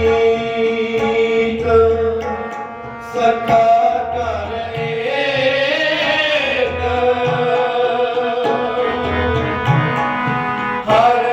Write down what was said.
ਨੀਕ ਸਖਾ ਕਰੇ ਹਰ